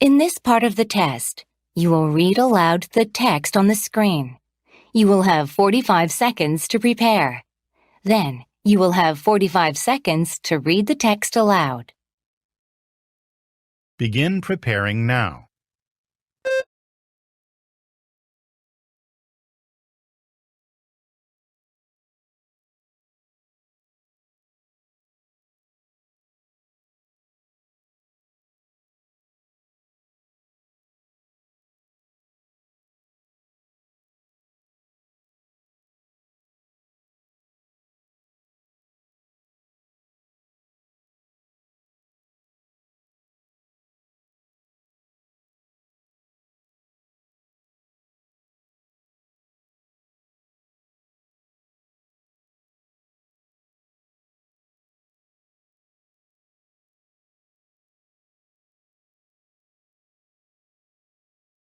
In this part of the test, you will read aloud the text on the screen. You will have 45 seconds to prepare. Then, you will have 45 seconds to read the text aloud. Begin preparing now.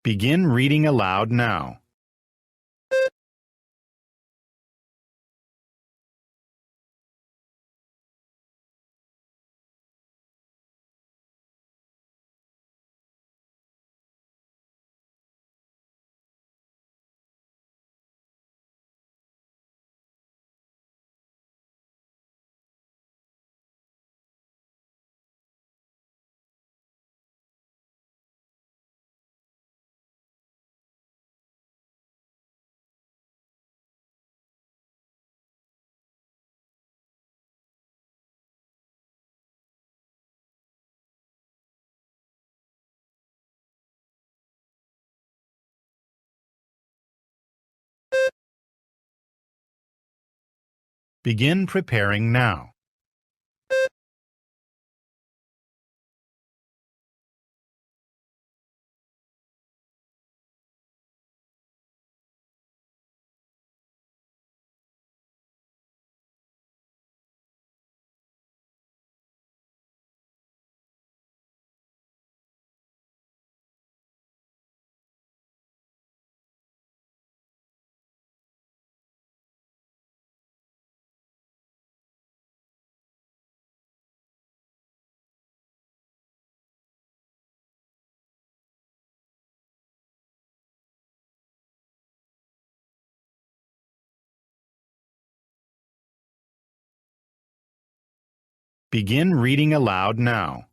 Begin reading aloud now. Begin preparing now. Begin reading aloud now.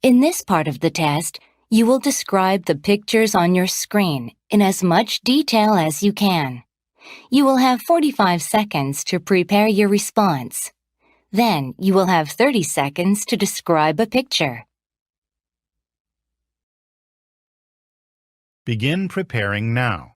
In this part of the test, you will describe the pictures on your screen in as much detail as you can. You will have 45 seconds to prepare your response. Then you will have 30 seconds to describe a picture. Begin preparing now.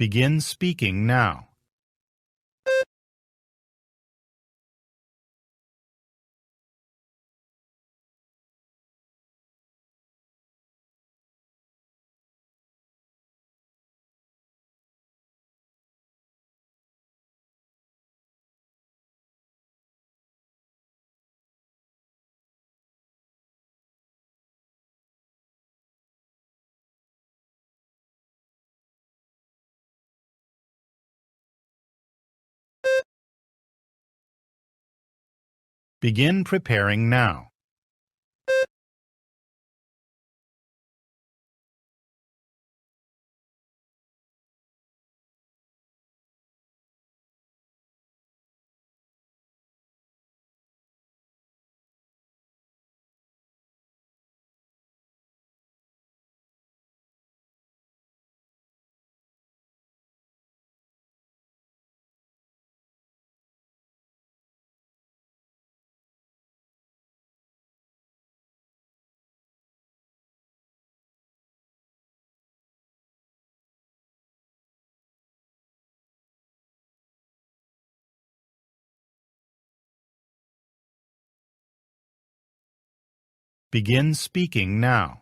Begin speaking now. Begin preparing now. Begin speaking now.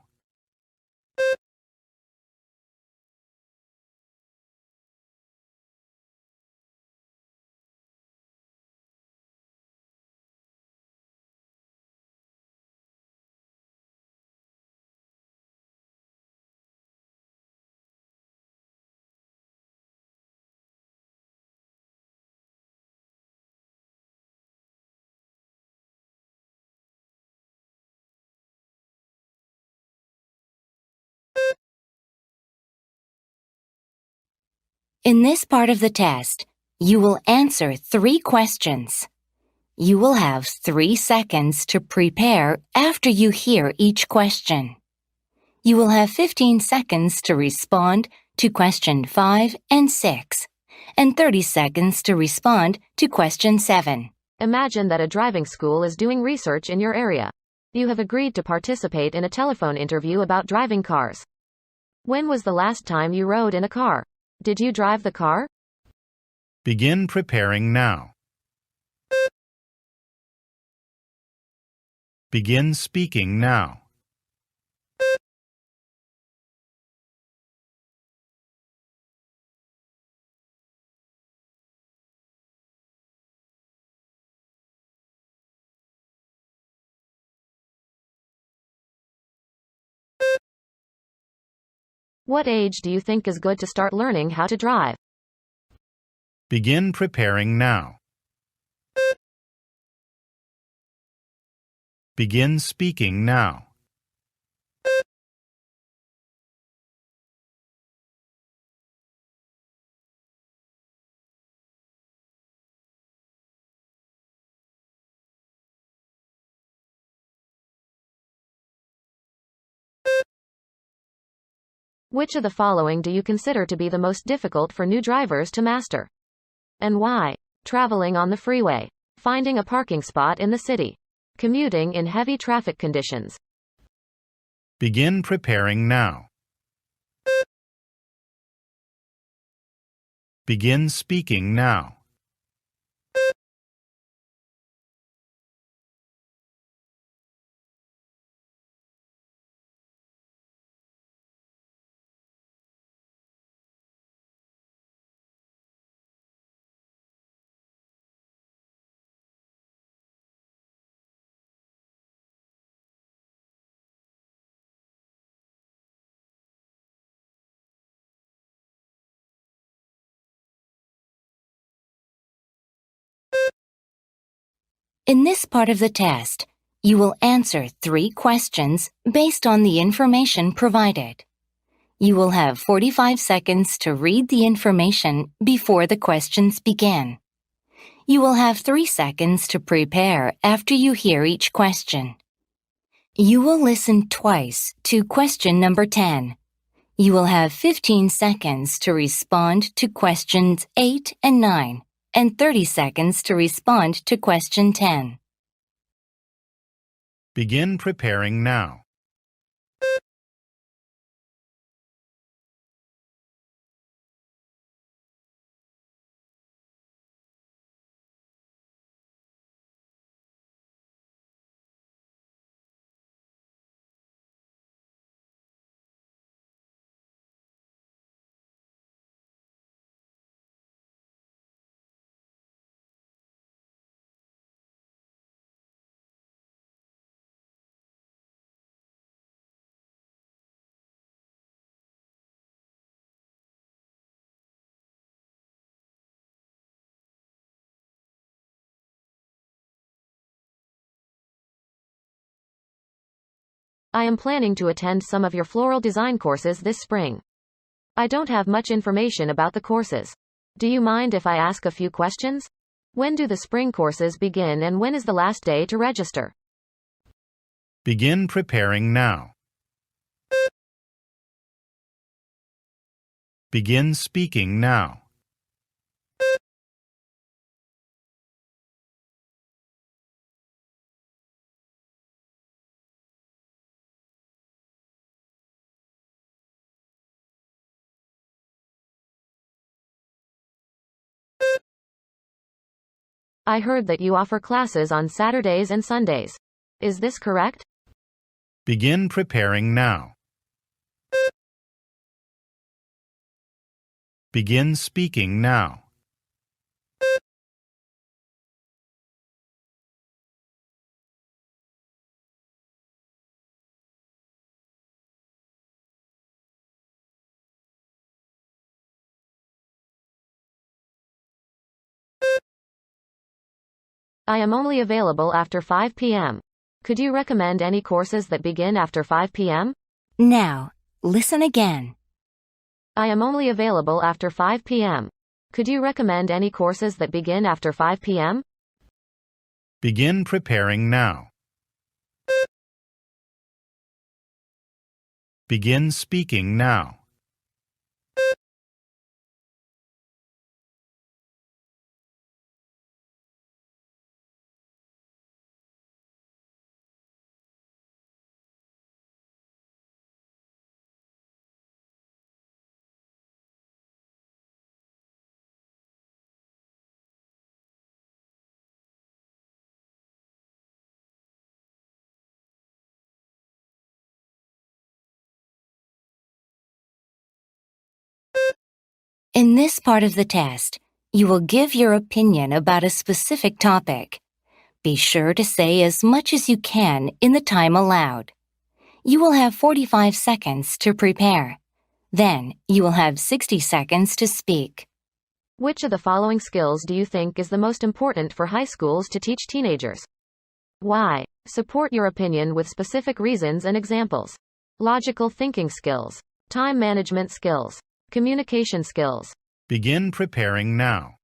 In this part of the test, you will answer three questions. You will have three seconds to prepare after you hear each question. You will have 15 seconds to respond to question 5 and 6, and 30 seconds to respond to question 7. Imagine that a driving school is doing research in your area. You have agreed to participate in a telephone interview about driving cars. When was the last time you rode in a car? Did you drive the car? Begin preparing now. Begin speaking now. What age do you think is good to start learning how to drive? Begin preparing now. Begin speaking now. Which of the following do you consider to be the most difficult for new drivers to master? And why? Traveling on the freeway. Finding a parking spot in the city. Commuting in heavy traffic conditions. Begin preparing now. Begin speaking now. In this part of the test, you will answer three questions based on the information provided. You will have 45 seconds to read the information before the questions begin. You will have three seconds to prepare after you hear each question. You will listen twice to question number 10. You will have 15 seconds to respond to questions 8 and 9 and 30 seconds to respond to question 10. Begin preparing now. I am planning to attend some of your floral design courses this spring. I don't have much information about the courses. Do you mind if I ask a few questions? When do the spring courses begin and when is the last day to register? Begin preparing now. Begin speaking now. I heard that you offer classes on Saturdays and Sundays. Is this correct? Begin preparing now. Begin speaking now. I am only available after 5 p.m. Could you recommend any courses that begin after 5 p.m.? Now, listen again. I am only available after 5 p.m. Could you recommend any courses that begin after 5 p.m.? Begin preparing now. Begin speaking now. This part of the test, you will give your opinion about a specific topic. Be sure to say as much as you can in the time allowed. You will have 45 seconds to prepare. Then, you will have 60 seconds to speak. Which of the following skills do you think is the most important for high schools to teach teenagers? Why? Support your opinion with specific reasons and examples. Logical thinking skills. Time management skills. Communication skills. Begin preparing now.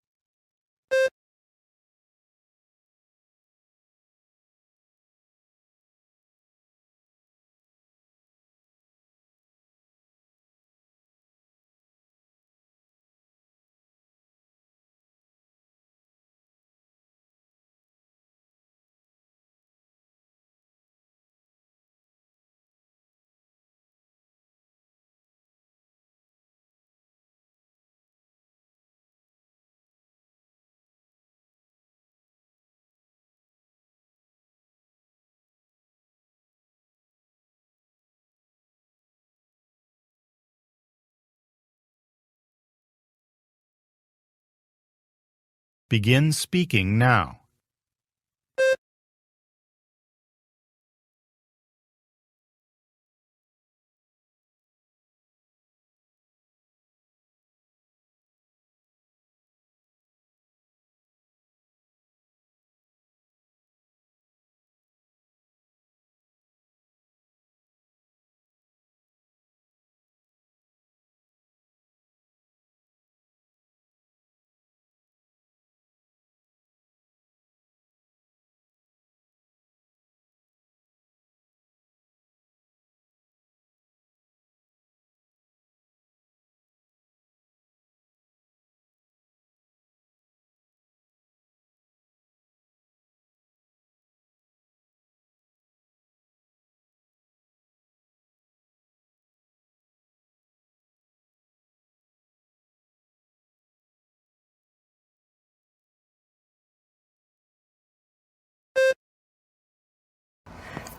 Begin speaking now.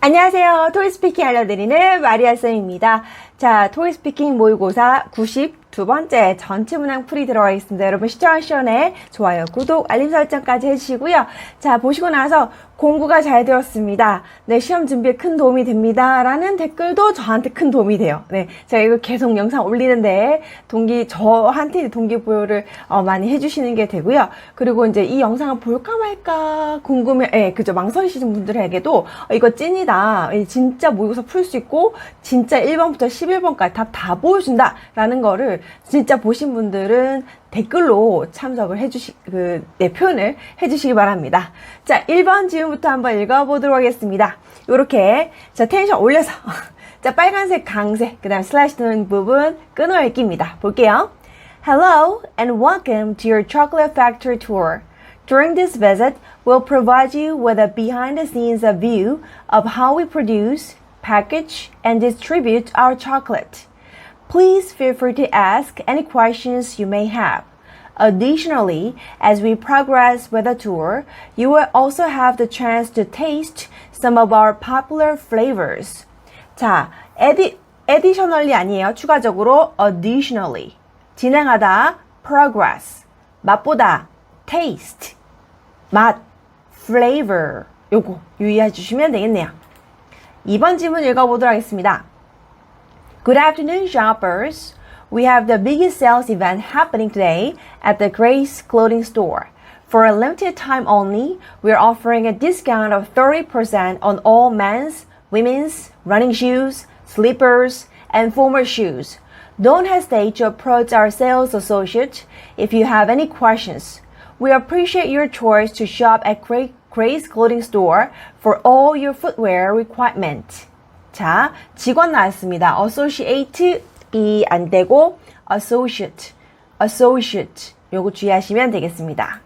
안녕하세요. 토이스피킹 알려드리는 마리아쌤입니다. 자, 토이스피킹 모의고사 두 번째 전체 문항 풀이 들어가 있습니다. 여러분 시청하기 전에 좋아요, 구독, 알림 설정까지 해주시고요. 자 보시고 나서 공부가 잘 되었습니다. 네 시험 준비에 큰 도움이 됩니다. 라는 댓글도 저한테 큰 도움이 돼요. 네 제가 이거 계속 영상 올리는데 동기 저한테 동기부여를 어, 많이 해주시는 게 되고요. 그리고 이제 이 영상을 볼까 말까 궁금해, 예, 그죠 망설이시는 분들에게도 어, 이거 찐이다. 예, 진짜 모의고사 풀 수 있고 진짜 1번부터 11번까지 답 다 보여준다. 라는 거를 진짜 보신 분들은 댓글로 참석을 해주시, 그, 네, 표현을 해주시기 바랍니다. 자, 1번 지금부터 한번 읽어보도록 하겠습니다. 요렇게, 자, 텐션 올려서. 자, 빨간색 강세, 그 다음 슬래시 도는 부분 끊어 읽기입니다. 볼게요. Hello and welcome to your chocolate factory tour. During this visit, we'll provide you with a behind the scenes view of how we produce, package, and distribute our chocolate. Please feel free to ask any questions you may have. Additionally, as we progress with the tour, you will also have the chance to taste some of our popular flavors. 자, 에디, additionally 아니에요. 추가적으로 additionally. 진행하다 progress. 맛보다 taste. 맛 flavor. 요거 유의해 주시면 되겠네요. 2번 질문 읽어보도록 하겠습니다. Good afternoon, shoppers. We have the biggest sales event happening today at the Grace Clothing Store. For a limited time only, we're offering a discount of 30% on all men's, women's, running shoes, slippers, and formal shoes. Don't hesitate to approach our sales associate if you have any questions. We appreciate your choice to shop at Gra- Grace Clothing Store for all your footwear requirement. 자, 직원 나왔습니다. associate이 안 되고 associate, associate 요거 주의하시면 되겠습니다.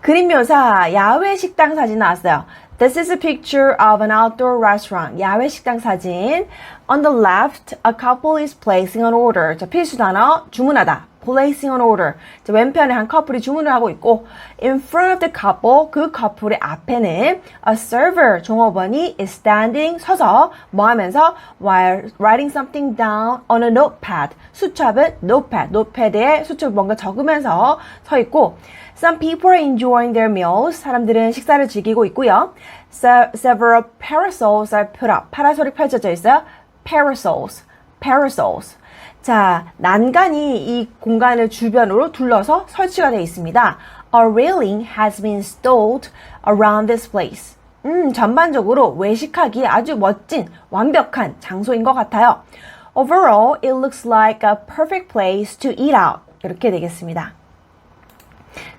그림 묘사 야외 식당 사진 나왔어요. This is a picture of an outdoor restaurant. 야외 식당 사진. On the left, a couple is placing an order. 자, 필수 단어 주문하다. Placing an order. 자, 왼편에 한 커플이 주문을 하고 있고 in front of the couple, 그 커플의 앞에는 a server, 종업원이 is standing, 서서 뭐 하면서 while writing something down on a notepad. 수첩은 notepad, 노트패드에 수첩 뭔가 적으면서 서 있고 Some people are enjoying their meals. 사람들은 식사를 즐기고 있고요. Se- several parasols are put up. 파라솔이 펼쳐져 있어요. Parasols, parasols. 자, 난간이 이 공간을 주변으로 둘러서 설치가 되어 있습니다. A railing has been installed around this place. 음, 전반적으로 외식하기에 아주 멋진, 완벽한 장소인 것 같아요. Overall, it looks like a perfect place to eat out. 이렇게 되겠습니다.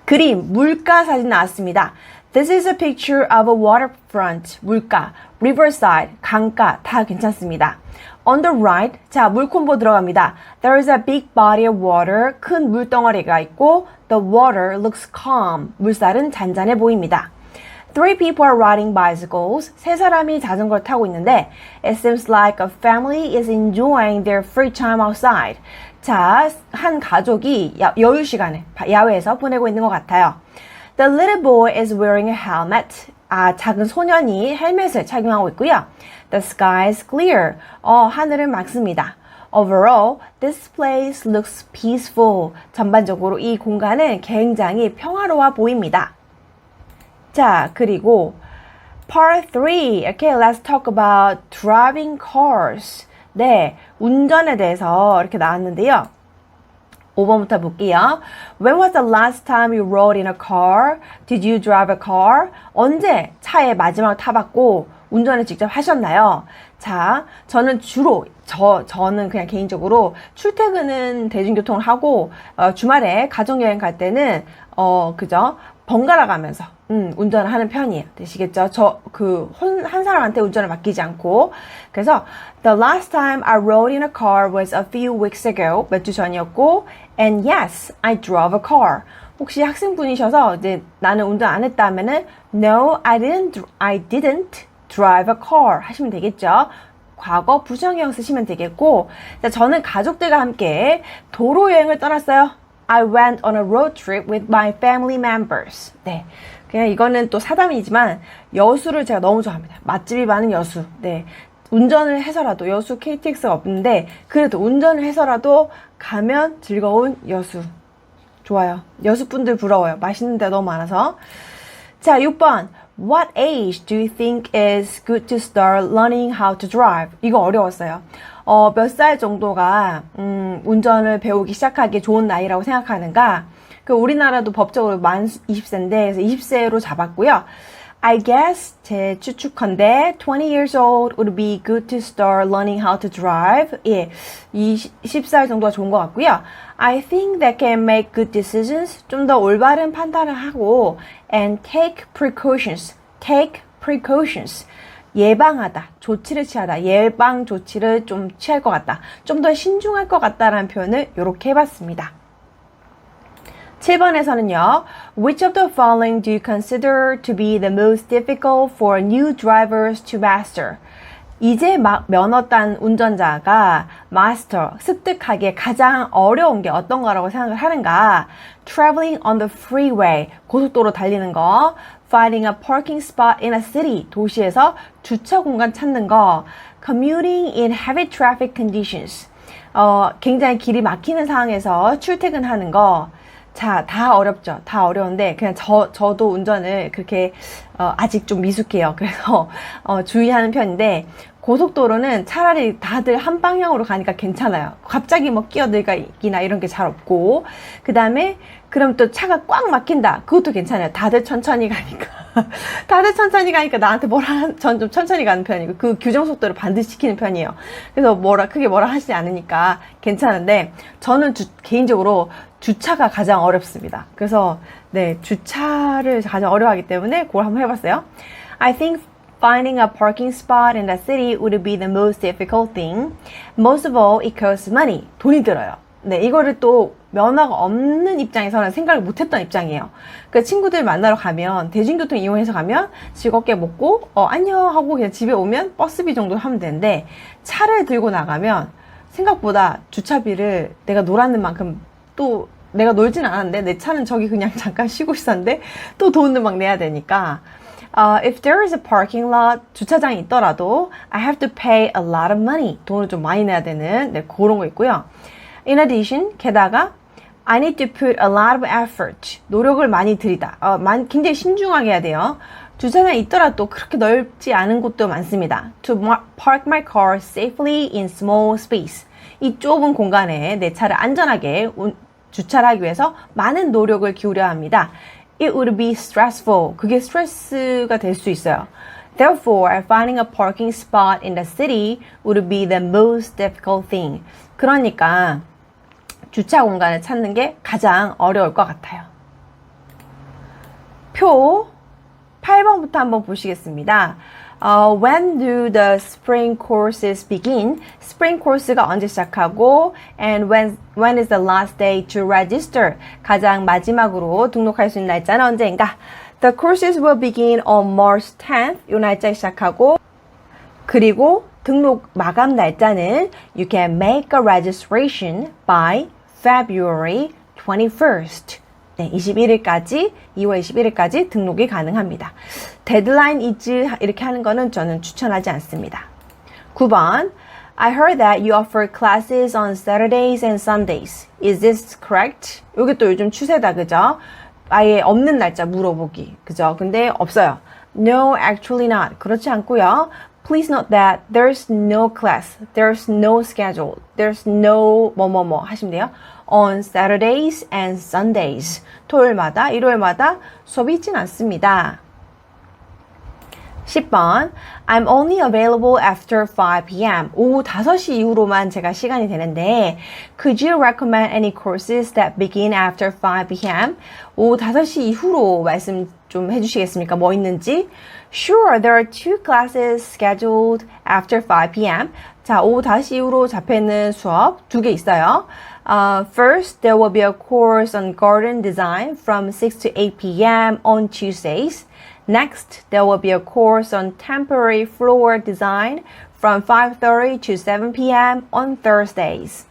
그림, 물가 사진 나왔습니다. This is a picture of a waterfront, 물가, riverside, 강가, 다 괜찮습니다. On the right, 자, 물 콤보 들어갑니다. There is a big body of water, 큰 물덩어리가 있고, the water looks calm, 물살은 잔잔해 보입니다. Three people are riding bicycles. 세 사람이 자전거를 타고 있는데, it seems like a family is enjoying their free time outside. 자, 한 가족이 야, 여유 시간을 야외에서 보내고 있는 것 같아요. The little boy is wearing a helmet. 아, 작은 소년이 헬멧을 착용하고 있고요. The sky is clear. 어, 하늘은 맑습니다. Overall, this place looks peaceful. 전반적으로 이 공간은 굉장히 평화로워 보입니다. 자, 그리고 part 3. 이렇게 let's talk about driving cars. 네, 운전에 대해서 이렇게 나왔는데요. 5번부터 볼게요. When was the last time you rode in a car? Did you drive a car? 언제 차에 마지막 타봤고 운전을 직접 하셨나요? 자, 저는 주로 저 저는 그냥 개인적으로 출퇴근은 대중교통을 하고 어, 주말에 가족 여행 갈 때는 어 그죠 번갈아 가면서 음, 운전을 하는 편이에요. 되시겠죠? 저 그 한 사람한테 운전을 맡기지 않고 그래서 the last time I rode in a car was a few weeks ago 몇 주 전이었고 and yes I drove a car 혹시 학생분이셔서 이제 나는 운전 안 했다 하면은 no I didn't I didn't drive a car 하시면 되겠죠. 과거 부정형 쓰시면 되겠고 자, 저는 가족들과 함께 도로 여행을 떠났어요. I went on a road trip with my family members. 네. 그냥 이거는 또 사담이지만 여수를 제가 너무 좋아합니다. 맛집이 많은 여수. 네. 운전을 해서라도 여수 KTX가 없는데 그래도 운전을 해서라도 가면 즐거운 여수. 좋아요. 여수 분들 부러워요. 맛있는 데 너무 많아서. 자, 6번. What age do you think is good to start learning how to drive? 이거 어려웠어요. 어, 몇 살 정도가 음, 운전을 배우기 시작하기 좋은 나이라고 생각하는가? 그 우리나라도 법적으로 만 20세인데 그래서 20세로 잡았고요. I guess 제 추측컨대 20 years old would be good to start learning how to drive. 예, 20살 정도가 좋은 것 같고요. I think they can make good decisions. 좀 더 올바른 판단을 하고 and take precautions. take precautions. 예방하다, 조치를 취하다, 예방 조치를 좀 취할 것 같다, 좀 더 신중할 것 같다라는 표현을 이렇게 해봤습니다. 7번에서는요. Which of the following do you consider to be the most difficult for new drivers to master? 이제 막 면허 딴 운전자가 마스터, 습득하기에 가장 어려운 게 어떤 거라고 생각을 하는가? Traveling on the freeway, 고속도로 달리는 거. Finding a parking spot in a city, 도시에서 주차 공간 찾는 거. Commuting in heavy traffic conditions, 어, 굉장히 길이 막히는 상황에서 출퇴근하는 거. 자, 다 어렵죠. 다 어려운데, 그냥 저, 저도 운전을 그렇게, 어, 아직 좀 미숙해요. 그래서, 어, 주의하는 편인데, 고속도로는 차라리 다들 한 방향으로 가니까 괜찮아요. 갑자기 뭐 끼어들기나 이런 게 잘 없고, 그 다음에, 그럼 또 차가 꽉 막힌다. 그것도 괜찮아요. 다들 천천히 가니까. 다들 천천히 가니까 나한테 뭐라, 전 좀 천천히 가는 편이고, 그 규정 속도를 반드시 지키는 편이에요. 그래서 뭐라, 크게 뭐라 하시지 않으니까 괜찮은데, 저는 주- 개인적으로 주차가 가장 어렵습니다. 그래서, 네, 주차를 가장 어려워하기 때문에 그걸 한번 해봤어요. I think finding a parking spot in the city would be the most difficult thing. Most of all, it costs money. 돈이 들어요. 네, 이거를 또 면허가 없는 입장에서는 생각을 못했던 입장이에요. 그 친구들 만나러 가면 대중교통 이용해서 가면 즐겁게 먹고 어 안녕 하고 그냥 집에 오면 버스비 정도 하면 되는데 차를 들고 나가면 생각보다 주차비를 내가 놀았는 만큼 또 내가 놀진 않았는데 내 차는 저기 그냥 잠깐 쉬고 있었는데 또 돈을 막 내야 되니까 Uh, if there is a parking lot, 주차장이 있더라도 I have to pay a lot of money. 돈을 좀 많이 내야 되는 네, 그런 거 있고요. In addition, 게다가 I need to put a lot of effort. 노력을 많이 들이다. 어, 많이, 굉장히 신중하게 해야 돼요. 주차장이 있더라도 그렇게 넓지 않은 곳도 많습니다. To park my car safely in small space. 이 좁은 공간에 내 차를 안전하게 운- 주차를 하기 위해서 많은 노력을 기울여야 합니다. It would be stressful. 그게 스트레스가 될 수 있어요. Therefore, finding a parking spot in the city would be the most difficult thing. 그러니까 주차 공간을 찾는 게 가장 어려울 것 같아요. 표 8번부터 한번 보시겠습니다. 어, when do the spring courses begin? spring course가 언제 시작하고 and when when is the last day to register? 가장 마지막으로 등록할 수 있는 날짜는 언제인가? The courses will begin on March 10th. 이 날짜에 시작하고 그리고 등록 마감 날짜는 you can make a registration by February 21st. 네, 21일까지, 2월 21일까지 등록이 가능합니다. 데드라인 이즈 이렇게 하는 거는 저는 추천하지 않습니다. 9번. I heard that you offer classes on Saturdays and Sundays. Is this correct? 이게 또 요즘 추세다, 그죠? 아예 없는 날짜 물어보기. 그죠? 근데 없어요. No, actually not. 그렇지 않고요. Please note that there's no class, there's no schedule, there's no 뭐뭐뭐 하시면 돼요. On Saturdays and Sundays. 토요일마다, 일요일마다 수업이 있진 않습니다. 10번. I'm only available after 5 p.m. 오후 5시 이후로만 제가 시간이 되는데 Could you recommend any courses that begin after 5 p.m.? 오후 5시 이후로 말씀 좀 해주시겠습니까? 뭐 있는지? Sure, there are two classes scheduled after 5 p.m. 자, 오후 5시 이후로 잡혀있는 수업 두 개 있어요. Uh, first, there will be a course on garden design from 6 to 8 p.m. on Tuesdays. Next, there will be a course on temporary floor design from 5:30 to 7 p.m. on Thursdays.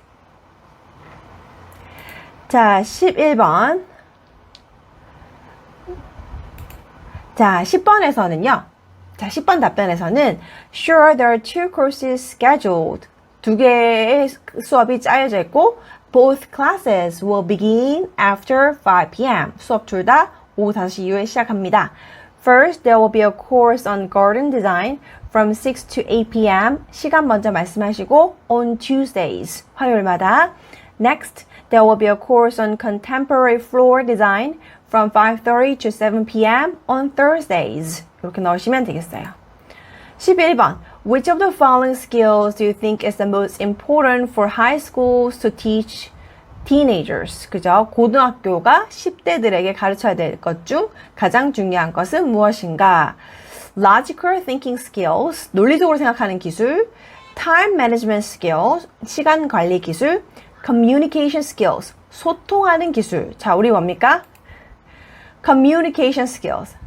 자, 11번. 자, 10번에서는요. 자, 10번 답변에서는 Sure, there are two courses scheduled. 두 개의 수업이 짜여져 있고 Both classes will begin after 5 p.m. 수업 둘 다 오후 5시 이후에 시작합니다. First, there will be a course on garden design from 6 to 8 p.m. 시간 먼저 말씀하시고 on Tuesdays, 화요일마다. Next, there will be a course on contemporary floor design from 5:30 to 7 p.m. on Thursdays. 이렇게 넣으시면 되겠어요. 11번. Which of the following skills do you think is the most important for high schools to teach teenagers? 그죠? 고등학교가 10대들에게 가르쳐야 될 것 중 가장 중요한 것은 무엇인가? Logical thinking skills, 논리적으로 생각하는 기술, time management skills, 시간 관리 기술, communication skills, 소통하는 기술. 자, 우리 뭡니까? communication skills.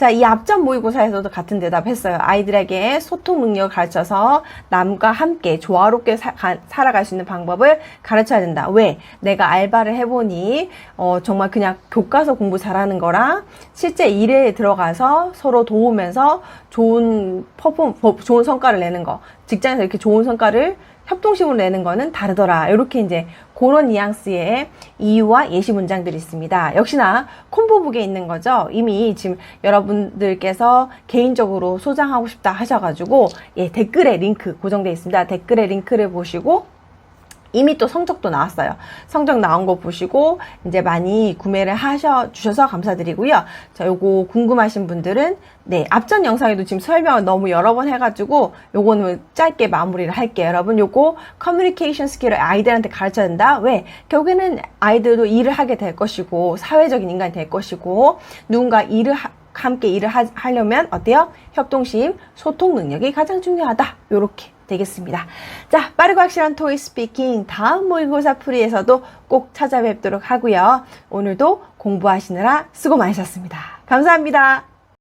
자, 이 앞전 모의고사에서도 같은 대답 했어요. 아이들에게 소통 능력을 가르쳐서 남과 함께 조화롭게 사, 가- 살아갈 수 있는 방법을 가르쳐야 된다. 왜? 내가 알바를 해보니, 어, 정말 그냥 교과서 공부 잘하는 거랑 실제 일에 들어가서 서로 도우면서 좋은 퍼폼, 좋은 성과를 내는 거. 직장에서 이렇게 좋은 성과를 협동식으로 내는 거는 다르더라. 이렇게 이제 그런 뉘앙스의 이유와 예시 문장들이 있습니다. 역시나 콤보북에 있는 거죠. 이미 지금 여러분들께서 개인적으로 소장하고 싶다 하셔가지고 예, 댓글에 링크 고정되어 있습니다. 댓글에 링크를 보시고 이미 또 성적도 나왔어요. 성적 나온 거 보시고 이제 많이 구매를 하셔 주셔서 감사드리고요. 자, 요거 궁금하신 분들은 네, 앞전 영상에도 지금 설명을 너무 여러 번 해가지고 요거는 짧게 마무리를 할게요. 여러분 요거 커뮤니케이션 스킬을 아이들한테 가르쳐야 된다. 왜? 결국에는 아이들도 일을 하게 될 것이고 사회적인 인간이 될 것이고 누군가 일을 하, 함께 일을 하, 하려면 어때요? 협동심, 소통 능력이 가장 중요하다. 요렇게 되겠습니다. 자, 빠르고 확실한 토이 스피킹 다음 모의고사 풀이에서도 꼭 찾아뵙도록 하고요. 오늘도 공부하시느라 수고 많으셨습니다. 감사합니다.